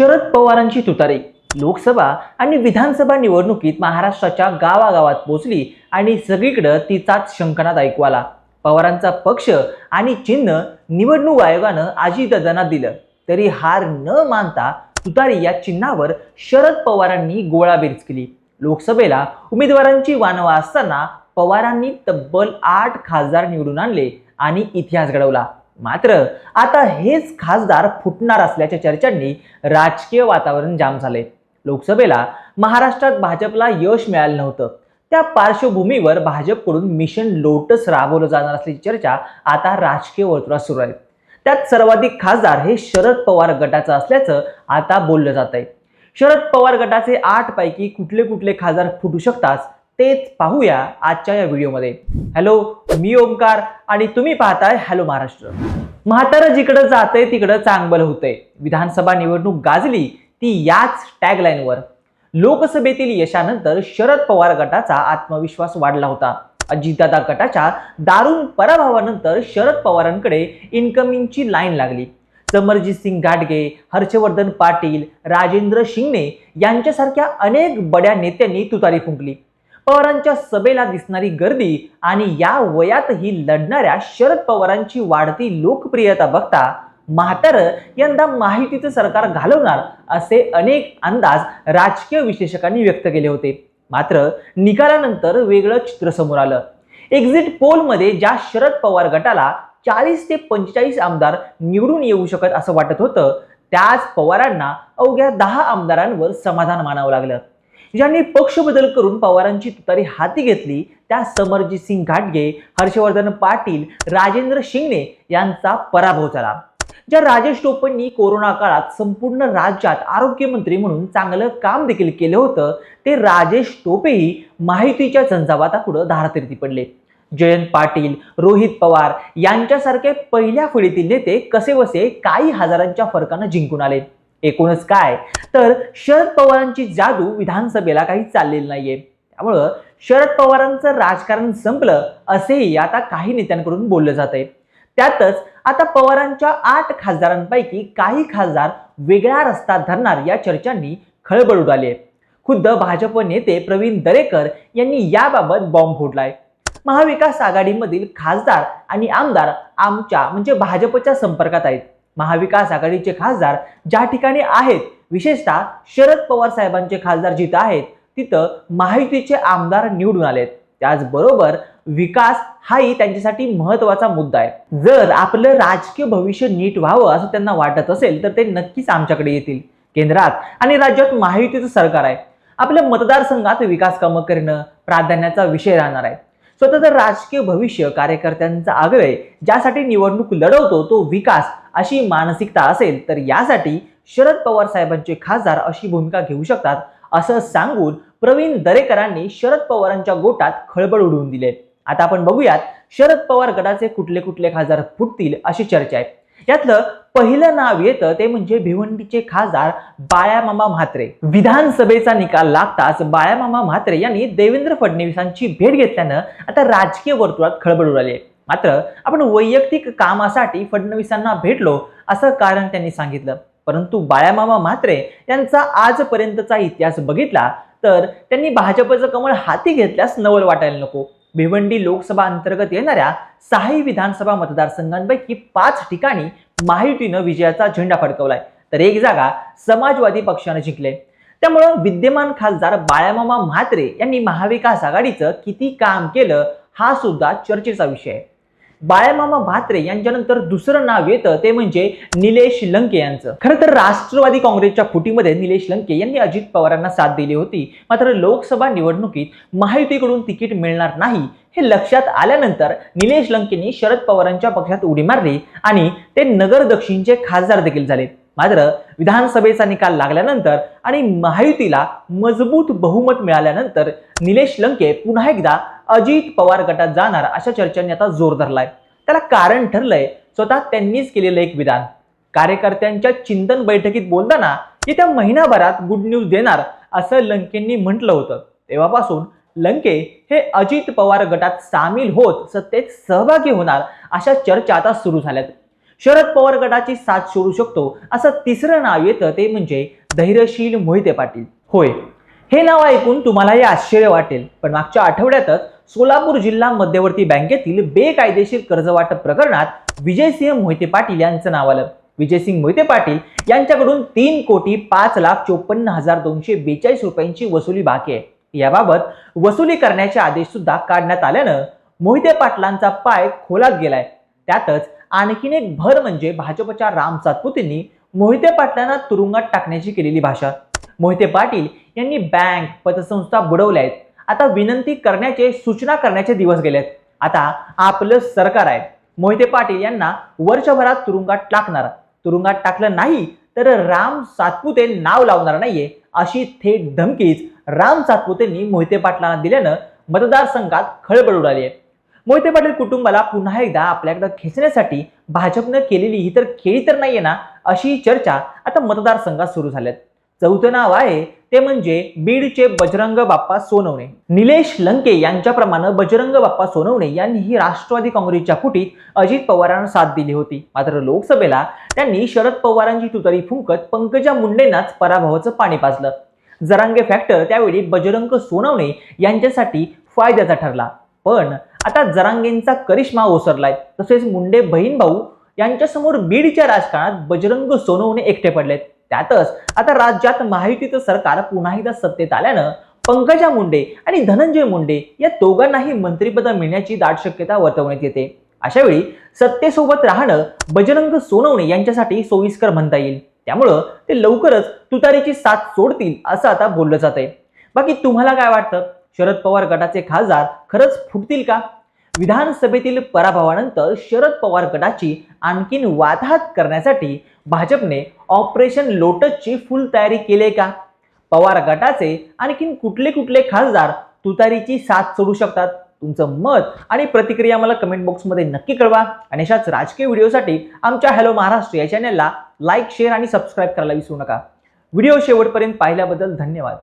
शरद पवारांची तुतारी. लोकसभा आणि विधानसभा निवडणुकीत महाराष्ट्राच्या गावागावात पोचली आणि सगळीकडं तिचाच शंखनाद ऐकू आला पवारांचा पक्ष आणि चिन्ह निवडणूक आयोगानं अजितदादांना दिलं. तरी हार न मानता तुतारी या चिन्हावर शरद पवारांनी गोळाबेरीज केली लोकसभेला उमेदवारांची वानवा असताना पवारांनी तब्बल आठ खासदार निवडून आणले आणि इतिहास घडवला. मात्र आता हेच खासदार फुटणार असल्याच्या चर्चांनी राजकीय वातावरण जाम झाले लोकसभेला महाराष्ट्रात भाजपला यश मिळालं नव्हतं. त्या पार्श्वभूमीवर भाजपकडून मिशन लोटस राबवलं जाणार असल्याची चर्चा आता राजकीय वर्तुळात सुरू आहे. त्यात सर्वाधिक खासदार हे शरद पवार गटाचं असल्याचं आता बोललं जात आहे शरद पवार गटाचे आठ पैकी कुठले कुठले खासदार फुटू शकतात तेच पाहूया आजच्या या व्हिडिओमध्ये. हॅलो मी ओमकार आणि तुम्ही पाहताय हॅलो महाराष्ट्र. म्हातारं जिकडं जातंय तिकडं चांगलं होतंय. विधानसभा निवडणूक गाजली ती याच टॅगलाईनवर लोकसभेतील यशानंतर शरद पवार गटाचा आत्मविश्वास वाढला होता. अजितदादा गटाच्या दारुण पराभवानंतर शरद पवारांकडे इन्कमिंगची लाईन लागली. समरजित सिंग घाटगे हर्षवर्धन पाटील राजेंद्र शिंगणे यांच्यासारख्या अनेक बड्या नेत्यांनी तुतारी फुंकली. पवारांच्या सभेला दिसणारी गर्दी आणि या वयातही लढणाऱ्या शरद पवारांची वाढती लोकप्रियता बघता म्हातार यंदा माहितीचं सरकार घालवणार असे अनेक अंदाज राजकीय विश्लेषकांनी व्यक्त केले होते. मात्र निकालानंतर वेगळं चित्र समोर आलं. एक्झिट पोलमध्ये ज्या शरद पवार गटाला चाळीस ते पंचेचाळीस आमदार निवडून येऊ शकत असं वाटत होतं त्याच पवारांना अवघ्या दहा आमदारांवर समाधान मानावं लागलं. ज्यांनी पक्ष बदल करून पवारांची तुतारी हाती घेतली त्या समरजित सिंग घाटगे हर्षवर्धन पाटील राजेंद्र शिंगणे यांचा पराभव झाला. ज्या राजेश टोपेंनी कोरोना काळात संपूर्ण राज्यात आरोग्यमंत्री म्हणून चांगलं काम देखील केलं होतं ते राजेश टोपेही माहितीच्या झंझावातापुढं धारातीर्थी पडले. जयंत पाटील रोहित पवार यांच्यासारखे पहिल्या फळीतील नेते कसेबसे काही हजारांच्या फरकानं जिंकून आले. एकूणच काय? तर शरद पवारांची जादू विधानसभेला काही चाललेली नाहीये. त्यामुळं शरद पवारांचं राजकारण संपलं असेही आता काही नेत्यांकडून बोललं जात आहे त्यातच आता पवारांच्या आठ खासदारांपैकी काही खासदार वेगळा रस्ता धरणार या चर्चांनी खळबळ उडाली आहे खुद्द भाजप नेते प्रवीण दरेकर यांनी याबाबत बॉम्ब फोडलाय. महाविकास आघाडीमधील खासदार आणि आमदार आमच्या म्हणजे भाजपच्या संपर्कात आहेत. महाविकास आघाडीचे खासदार ज्या ठिकाणी आहेत विशेषतः शरद पवार साहेबांचे खासदार जिथं आहेत तिथं माहितीचे आमदार निवडून आलेत. त्याचबरोबर विकास हाही त्यांच्यासाठी महत्त्वाचा मुद्दा आहे. जर आपलं राजकीय भविष्य नीट व्हावं असं त्यांना वाटत असेल तर ते नक्कीच आमच्याकडे येतील. केंद्रात आणि राज्यात महायुतीचं सरकार आहे. आपल्या मतदारसंघात विकास कामं करणं प्राधान्याचा विषय राहणार आहे. स्वतःचं राजकीय भविष्य कार्यकर्त्यांचा आग्रह ज्यासाठी निवडणूक लढवतो तो विकास अशी मानसिकता असेल तर यासाठी शरद पवार साहेबांचे खासदार अशी भूमिका घेऊ शकतात असं सांगून प्रवीण दरेकरांनी शरद पवारांच्या गोटात खळबळ उडवून दिले. आता आपण बघूयात शरद पवार गटाचे कुठले कुठले खासदार फुटतील अशी चर्चा आहे. यातलं पहिलं नाव येतं ते म्हणजे भिवंडीचे खासदार बाळामामा म्हात्रे. विधानसभेचा निकाल लागताच बाळामामा म्हात्रे यांनी देवेंद्र फडणवीसांची भेट घेतल्यानं आता राजकीय वर्तुळात खळबळ उडाली आहे. मात्र आपण वैयक्तिक कामासाठी फडणवीसांना भेटलो असं कारण त्यांनी सांगितलं. परंतु बाळामामा म्हात्रे यांचा आजपर्यंतचा इतिहास बघितला तर त्यांनी भाजपचं कमळ हाती घेतल्यास नवल वाटायला नको. भिवंडी लोकसभा अंतर्गत येणाऱ्या सहाही विधानसभा मतदारसंघांपैकी पाच ठिकाणी महायुतीनं विजयाचा झेंडा फडकवलाय. तर एक जागा समाजवादी पक्षानं जिंकले. त्यामुळं विद्यमान खासदार बाळामामा म्हात्रे यांनी महाविकास आघाडीचं किती काम केलं हा सुद्धा चर्चेचा विषय आहे. बाळमामा म्हात्रे यांच्यानंतर दुसरं नाव येतं ते म्हणजे निलेश लंके यांचं. खरं तर राष्ट्रवादी काँग्रेसच्या फुटीमध्ये निलेश लंके यांनी अजित पवारांना साथ दिली होती. मात्र लोकसभा निवडणुकीत महायुतीकडून तिकीट मिळणार नाही हे लक्षात आल्यानंतर निलेश लंकेंनी शरद पवारांच्या पक्षात उडी मारली आणि ते नगर दक्षिणचे खासदार देखील झाले मात्र विधानसभेचा निकाल लागल्यानंतर आणि महायुतीला मजबूत बहुमत मिळाल्यानंतर निलेश लंके पुन्हा एकदा अजित पवार गटात जाणार अशा चर्चांनी आता जोर धरलाय. त्याला कारण ठरलंय स्वतः त्यांनीच केलेलं एक विधान. कार्यकर्त्यांच्या चिंतन बैठकीत बोलताना येत्या महिनाभरात गुड न्यूज देणार असं लंकेंनी म्हटलं होतं. तेव्हापासून लंके हे अजित पवार गटात सामील होत सत्तेत सहभागी होणार अशा चर्चा आता सुरू झाल्यात. शरद पवार गटाची साथ सोडू शकतो असं तिसरं नाव येतं ते म्हणजे धैर्यशील मोहिते पाटील. होय. हे नाव ऐकून तुम्हालाही आश्चर्य वाटेल. पण मागच्या आठवड्यातच सोलापूर जिल्हा मध्यवर्ती बँकेतील बेकायदेशीर कर्ज वाटप प्रकरणात विजयसिंह मोहिते पाटील यांचं नाव आलं. विजयसिंह मोहिते पाटील यांच्याकडून तीन कोटी पाच लाख चोपन्न हजार दोनशे बेचाळीस रुपयांची वसुली बाकी आहे. याबाबत वसुली करण्याचे आदेश सुद्धा काढण्यात आल्यानं मोहिते पाटलांचा पाय खोलात गेलाय. त्यातच आणखीन एक भर म्हणजे भाजपच्या राम सातपुतेंनी मोहिते पाटलांना तुरुंगात टाकण्याची केलेली भाषा. मोहिते पाटील यांनी बँक पतसंस्था बुडवल्या आहेत आता विनंती करण्याचे सूचना करण्याचे दिवस गेलेत. आता आपलं सरकार आहे. मोहिते पाटील यांना वर्षभरात तुरुंगात टाकणार. तुरुंगात टाकलं नाही तर राम सातपुते नाव लावणार नाहीये अशी थेट धमकीच राम सातपुतेंनी मोहिते पाटलांना दिल्यानं मतदारसंघात खळबळ उडाली आहे. मोहिते पाटील कुटुंबाला पुन्हा एकदा आपल्याकडे खेचण्यासाठी भाजपनं केलेली ही तर खेळी तर नाहीये ना अशी चर्चा आता मतदारसंघात सुरू झाल्यात. चौथं नाव आहे ते म्हणजे बीडचे बजरंग बाप्पा सोनवणे. निलेश लंके यांच्याप्रमाणे बजरंग बाप्पा सोनवणे यांनीही राष्ट्रवादी काँग्रेसच्या फुटीत अजित पवारांना साथ दिली होती. मात्र लोकसभेला त्यांनी शरद पवारांची तुतारी फुंकत पंकजा मुंडेंनाच पराभवाचं पाणी पाजलं. जरांगे फॅक्टर त्यावेळी बजरंग सोनवणे यांच्यासाठी फायद्याचा ठरला. पण आता जरांगेंचा करिश्मा ओसरलाय. तसेच मुंडे बहीण भाऊ यांच्यासमोर बीडच्या राजकारणात बजरंग सोनवणे एकटे पडलेत. त्यातच आता राज्यात महायुतीचं सरकार पुन्हा एकदा सत्तेत आल्यानं पंकजा मुंडे आणि धनंजय मुंडे या दोघांनाही मंत्रिपद मिळण्याची दाट शक्यता वर्तवण्यात येते. अशा वेळी सत्तेसोबत राहणं बजरंग सोनवणे यांच्यासाठी सोयीस्कर म्हणता येईल. त्यामुळं ते लवकरच तुतारीची साथ सोडतील असं आता बोललं जात आहे बाकी तुम्हाला काय वाटतं? शरद पवार गटाचे खासदार खरंच फुटतील का? विधानसभेतील पराभवानंतर शरद पवार गटाची आणखीन वाताहत करण्यासाठी भाजपने ऑपरेशन लोटसची फुल तयारी केली का? पवार गटाचे आणखीन कुठले कुठले खासदार तुतारीची साथ सोडू शकतात? तुमचं मत आणि प्रतिक्रिया मला कमेंट बॉक्समध्ये नक्की कळवा. आणि अशाच राजकीय व्हिडिओसाठी आमच्या हॅलो महाराष्ट्र या चॅनलला लाईक शेअर आणि सबस्क्राईब करायला विसरू नका. व्हिडिओ शेवटपर्यंत पाहिल्याबद्दल धन्यवाद.